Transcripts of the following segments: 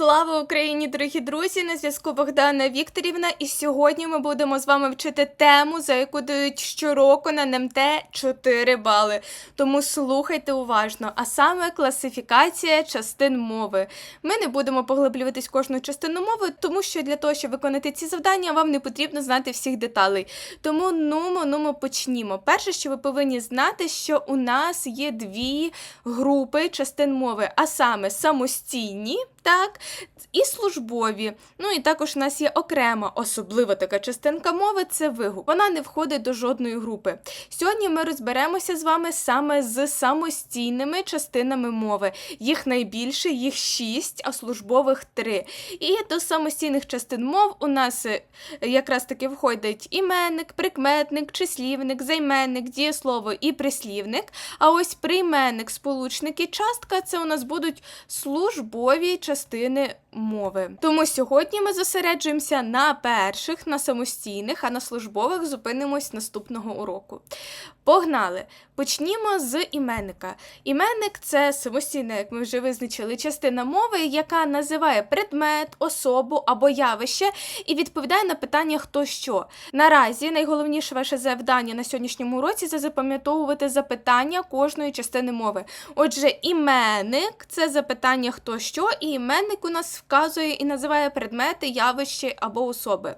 Слава Україні, дорогі друзі! На зв'язку Богдана Вікторівна. І сьогодні ми будемо з вами вчити тему, за яку дають щороку на НМТ 4 бали. Тому слухайте уважно, а саме класифікація частин мови. Ми не будемо поглиблюватись кожну частину мови, тому що для того, щоб виконати ці завдання, вам не потрібно знати всіх деталей. Тому нумо, нумо почнімо. Перше, що ви повинні знати, що у нас є дві групи частин мови, а саме самостійні. Так, і службові. Ну і також у нас є окрема, особлива така частинка мови це вигук. Вона не входить до жодної групи. Сьогодні ми розберемося з вами саме з самостійними частинами мови. Їх найбільше, їх шість, а службових три. І до самостійних частин мов у нас е, якраз таки входить іменник, прикметник, числівник, займенник, дієслово і прислівник. А ось прийменник, сполучник і частка це у нас будуть службові частини частини мови. Тому сьогодні ми зосереджуємося на перших, на самостійних, а на службових зупинимось наступного уроку. Погнали! Почнімо з іменника. Іменник це самостійна, як ми вже визначили, частина мови, яка називає предмет, особу або явище і відповідає на питання хто що. Наразі найголовніше ваше завдання на сьогоднішньому уроці це запам'ятовувати запитання кожної частини мови. Отже, іменник це запитання хто що, і іменник у нас вказує і називає предмети, явище або особи.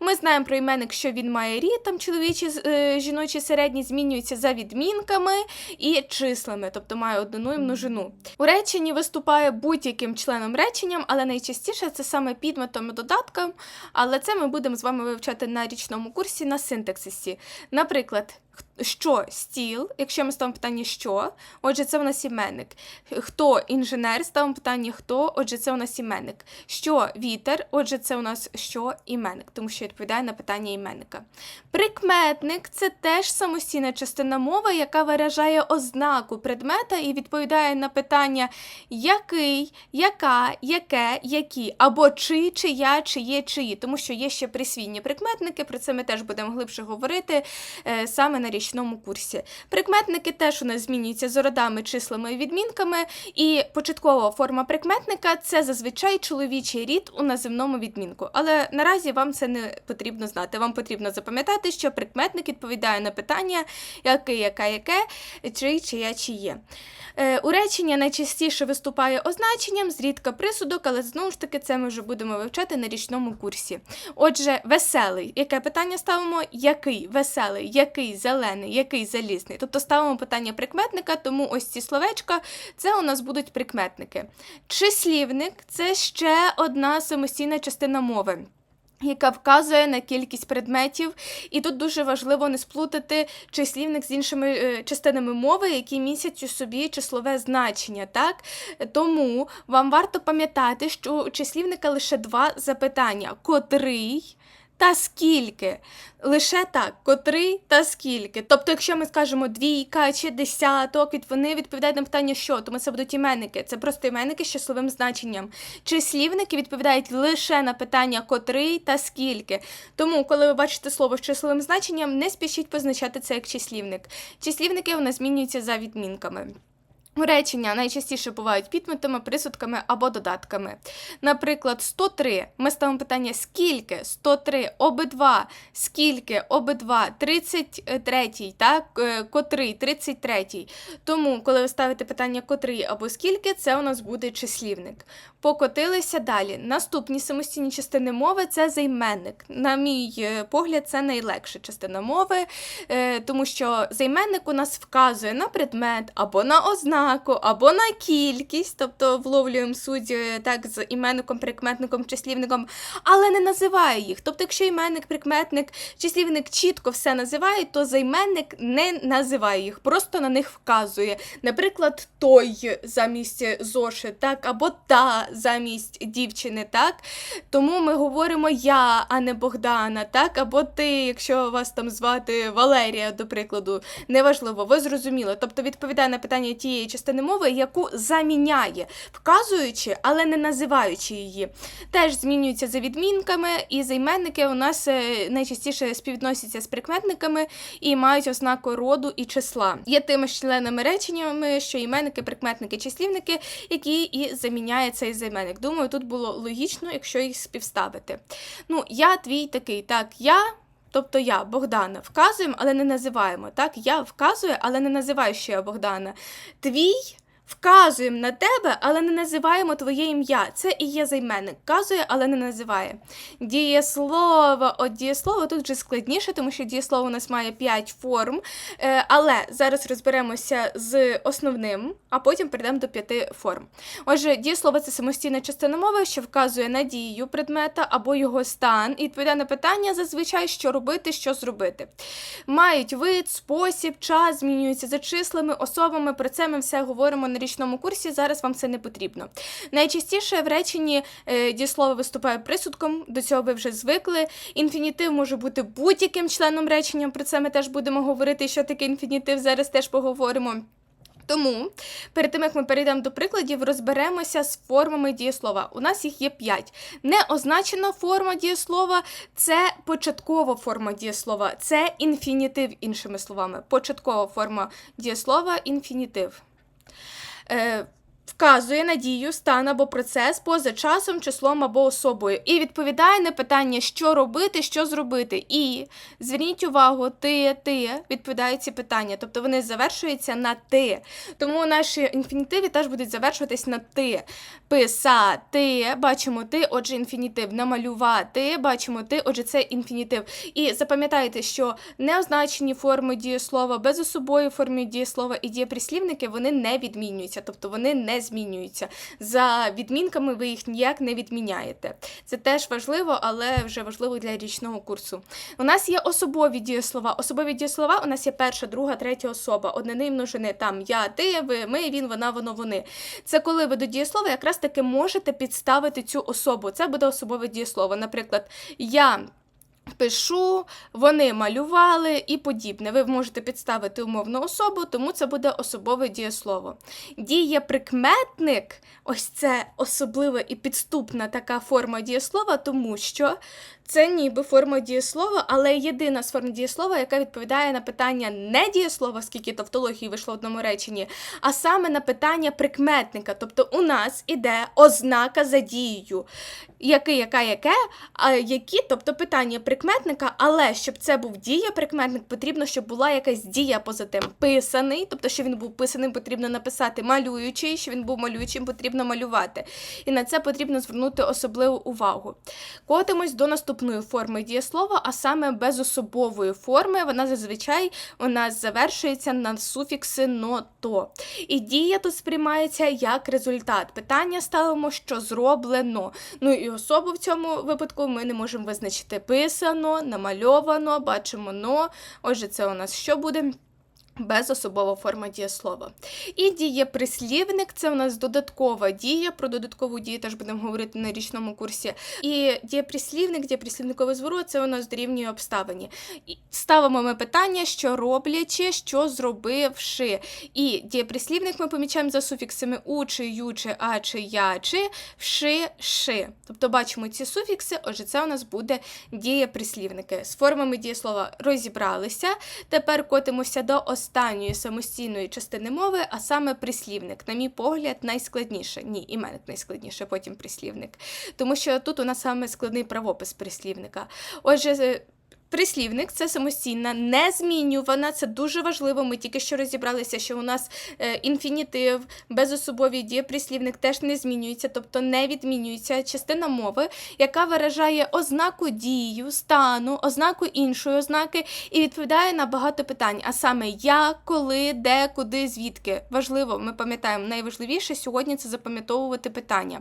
Ми знаємо про іменник, що він має рід, там чоловічі, е, жіночі середні змінюються за відмінками і числами, тобто має однину і множину. У реченні виступає будь-яким членом реченням, але найчастіше це саме підметом і додатком. Але це ми будемо з вами вивчати на річному курсі на синтаксисі. Наприклад, що? Стіл, якщо ми ставимо питання що, отже, це у нас іменник. Хто інженер, ставимо питання хто, отже, це у нас іменник. Що? Вітер, отже, це у нас що? Іменник, тому що відповідає на питання іменника. Прикметник це теж самостійна частина мови, яка виражає ознаку предмета і відповідає на питання який, яка, яке, які, або чи, чия, чиє, чиї, тому що є ще присвійні прикметники, про це ми теж будемо глибше говорити е, саме на річному курсі. Прикметники теж у нас змінюються з родами, числами і відмінками, і початкова форма прикметника це зазвичай чоловічий рід у наземному відмінку. Але наразі вам це не потрібно знати. Вам потрібно запам'ятати, що прикметник відповідає на питання який, яка, яке, чий, чия, чиє. Е, у речення найчастіше виступає означенням, зрідка присудок, але знову ж таки це ми вже будемо вивчати на річному курсі. Отже, веселий. Яке питання ставимо? Який веселий, який зелений, який залізний. Тобто ставимо питання прикметника, тому ось ці словечка це у нас будуть прикметники. Числівник це ще одна самостійна частина мови. Яка вказує на кількість предметів, і тут дуже важливо не сплутати числівник з іншими е, частинами мови, які містять у собі числове значення. Так? Тому вам варто пам'ятати, що у числівника лише два запитання: котрий та скільки. Лише так, котрий та скільки. Тобто, якщо ми скажемо двійка чи десяток, вони відповідають на питання що, тому це будуть іменники. Це просто іменники з числовим значенням. Числівники відповідають лише на питання котрий та скільки. Тому, коли ви бачите слово з числовим значенням, не спішіть позначати це як числівник. Числівники у нас змінюються за відмінками. Речення найчастіше бувають підметами, присудками або додатками. Наприклад, 103. Ми ставимо питання скільки? 103, обидва, скільки, обидва, 33, так? е, котрий, 33. Тому, коли ви ставите питання котрий або скільки, це у нас буде числівник. Покотилися далі. Наступні самостійні частини мови це займенник. На мій е, погляд, це найлегша частина мови, е, тому що займенник у нас вказує на предмет або на ознаку, або на кількість, тобто вловлюємо суть е, так з іменником, прикметником, числівником, але не називає їх. Тобто, якщо іменник, прикметник, числівник чітко все називає, то займенник не називає їх, просто на них вказує. Наприклад, той замість Зоши, так, або та замість дівчини, так. Тому ми говоримо я, а не Богдана, так, або ти, якщо вас там звати Валерія, до прикладу, неважливо, ви зрозуміли. Тобто відповідає на питання тієї частини мови, яку заміняє, вказуючи, але не називаючи її. Теж змінюються за відмінками, і займенники у нас е, найчастіше співвідносяться з прикметниками і мають ознаку роду і числа. Є тими ж членами реченнями, що іменники, прикметники, числівники, які і заміняє цей займенник. Думаю, тут було логічно, якщо їх співставити. Ну, я твій такий, так, я. Тобто я Богдана вказуємо, але не називаємо. Так, я вказую, але не називаю, що я Богдана. Твій вказуємо на тебе, але не називаємо твоє ім'я. Це і є займенник. Вказує, але не називає. Дієслово. От дієслово тут вже складніше, тому що дієслово у нас має 5 форм. Е, але зараз розберемося з основним, а потім перейдемо до п'яти форм. Отже, дієслово це самостійна частина мови, що вказує на дію предмета або його стан, і відповідає на питання зазвичай, що робити, що зробити. Мають вид, спосіб, час, змінюються за числами, особами. Про це ми все говоримо річному курсі. Зараз вам це не потрібно. Найчастіше в реченні е, дієслово виступає присудком, до цього ви вже звикли. Інфінітив може бути будь-яким членом речення. Про це ми теж будемо говорити. Що таке інфінітив, зараз теж поговоримо. Тому перед тим як ми перейдемо до прикладів, розберемося з формами дієслова. У нас їх є 5. Неозначена форма дієслова це початкова форма дієслова, це інфінітив, іншими словами. Початкова форма дієслова інфінітив. Е, Вказує на дію, стан або процес поза часом, числом або особою. І відповідає на питання, що робити, що зробити. І зверніть увагу, ти, ти відповідають ці питання. Тобто вони завершуються на ти. Тому наші інфінітиви теж будуть завершуватись на ти. Писати, бачимо ти, отже, інфінітив. Намалювати, бачимо ти, отже, це інфінітив. І запам'ятайте, що неозначені форми дієслова, безособові форми дієслова і дієприслівники вони не відмінюються, тобто вони не змінюються. За відмінками ви їх ніяк не відміняєте. Це теж важливо, але вже важливо для річного курсу. У нас є особові дієслова. Особові дієслова у нас є перша, друга, третя особа, однини множини. Там я, ти, ви, ми, він, вона, воно, вони. Це коли ви до дієслова якраз таки можете підставити цю особу. Це буде особове дієслово. Наприклад, я. Пишу, вони малювали і подібне. Ви можете підставити умовну особу, тому це буде особове дієслово. Дієприкметник ось це особлива і підступна така форма дієслова, тому що це ніби форма дієслова, але єдина з форм дієслова, яка відповідає на питання не дієслова, скільки тавтології вийшло в одному реченні, а саме на питання прикметника. Тобто у нас іде ознака за дією. Який, яка, яке, а які, тобто питання прикметника, але щоб це був дія-прикметник, потрібно, щоб була якась дія поза тим. Писаний, тобто, що він був писаним, потрібно написати малюючий, що він був малюючим, потрібно малювати. І на це потрібно звернути особливу увагу. Котимось до наступної форми дієслова, а саме безособової форми. Вона зазвичай у нас завершується на суфікси но-то. І дія тут сприймається як результат. Питання ставимо, що зроблено. Ну і особу в цьому випадку ми не можемо визначити писано, намальовано, бачимо но. Отже, це у нас що буде? Безособова форма дієслова. І дієприслівник це у нас додаткова дія. Про додаткову дію теж будемо говорити на річному курсі. І дієприслівник, дієприслівниковий зворот це у нас дорівнює обставині. Ставимо ми питання, що роблячи, що зробивши. І дієприслівник ми помічаємо за суфіксами у, чи, ю, чи, а, чи, я, чи, вши, ши. Тобто бачимо ці суфікси, отже, це у нас буде дієприслівники. З формами дієслова розібралися. Тепер котимося до останньої самостійної частини мови, а саме прислівник. На мій погляд, найскладніше. Ні, іменник найскладніше, потім прислівник. Тому що тут у нас саме складний правопис прислівника. Отже, Прислівник це самостійна, незмінювана. Це дуже важливо. Ми тільки що розібралися, що у нас е, інфінітив, безособові дієприслівник теж не змінюється, тобто не відмінюється частина мови, яка виражає ознаку дію, стану, ознаку іншої ознаки і відповідає на багато питань. А саме як, коли, де, куди, звідки. Важливо, ми пам'ятаємо, найважливіше сьогодні це запам'ятовувати питання.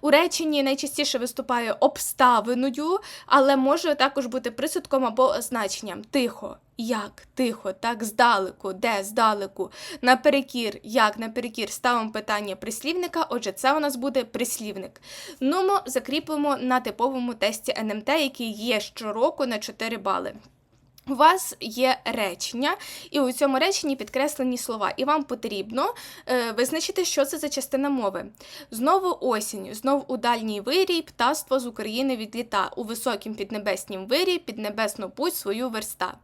У реченні найчастіше виступає обставиною, але може також бути присудком або означенням. Тихо, як, тихо, так, здалеку, де, здалеку, наперекір, як, наперекір, ставимо питання прислівника, отже, це у нас буде прислівник. Ну, ми закріпимо на типовому тесті НМТ, який є щороку на 4 бали. У вас є речення, і у цьому реченні підкреслені слова, і вам потрібно е, визначити, що це за частина мови. Знову осінь, знов у дальній вирій, птаство з України відліта, у високім піднебеснім вирі, піднебесну путь свою верста.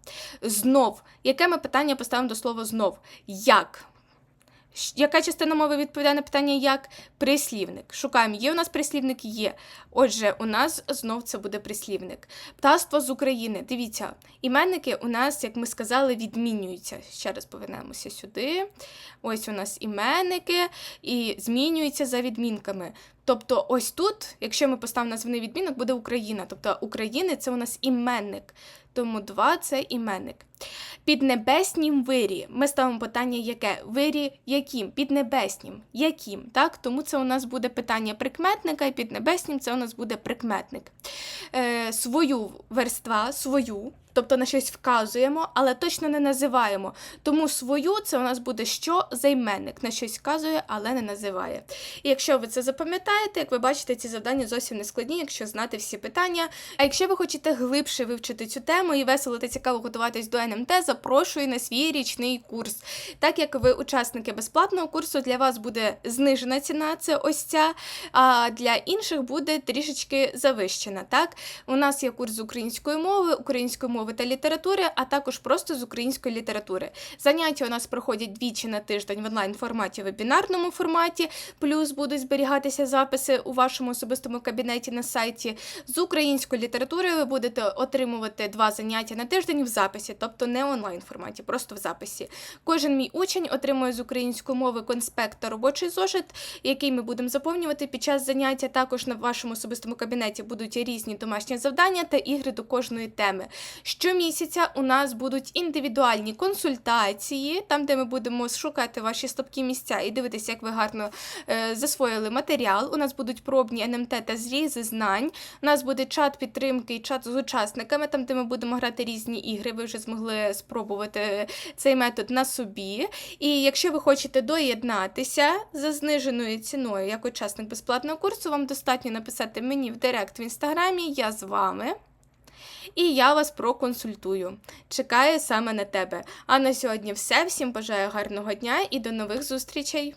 Знов, яке ми питання поставимо до слова знов? Як? Яка частина мови відповідає на питання як? Прислівник. Шукаємо, є у нас прислівник? Є. Отже, у нас знов це буде прислівник. Птаство з України. Дивіться, іменники у нас, як ми сказали, відмінюються. Ще раз повернемося сюди. Ось у нас іменники і змінюються за відмінками. Тобто, ось тут, якщо ми поставимо названий відмінок, буде Україна. Тобто України це у нас іменник. Тому два це іменник. Піднебеснім вирі. Ми ставимо питання яке? Вирі яким? Піднебеснім. Яким? Так? Тому це у нас буде питання прикметника, і піднебеснім це у нас буде прикметник. Е, свою верства, свою, тобто на щось вказуємо, але точно не називаємо. Тому свою це у нас буде що займенник, на щось вказує, але не називає. І якщо ви це запам'ятаєте, як ви бачите, ці завдання зовсім не складні, якщо знати всі питання. А якщо ви хочете глибше вивчити цю тему і весело та цікаво готуватись до НМТ, запрошую на свій річний курс. Так як ви учасники безплатного курсу, для вас буде знижена ціна, це ось ця, а для інших буде трішечки завищена. Так, у нас є курс з української мови, української мови та літератури, а також просто з української літератури. Заняття у нас проходять двічі на тиждень в онлайн форматі, в вебінарному форматі, плюс будуть зберігатися записи у вашому особистому кабінеті на сайті. З української літератури ви будете отримувати два заняття на тиждень в записі, тобто не онлайн форматі, просто в записі. Кожен мій учень отримує з української мови конспект та робочий зошит, який ми будемо заповнювати під час заняття. Також на вашому особистому кабінеті будуть різні домашні завдання та ігри до кожної теми. Щомісяця у нас будуть індивідуальні консультації, там, де ми будемо шукати ваші слабкі місця і дивитися, як ви гарно е, засвоїли матеріал. У нас будуть пробні НМТ та зрізи знань. У нас буде чат підтримки і чат з учасниками, там, де ми будемо грати різні ігри. Ви вже змогли спробувати цей метод на собі. І якщо ви хочете доєднатися за зниженою ціною як учасник безплатного курсу, вам достатньо написати мені в директ в інстаграмі, я з вами. І я вас проконсультую. Чекаю саме на тебе. А на сьогодні все. Всім бажаю гарного дня і до нових зустрічей!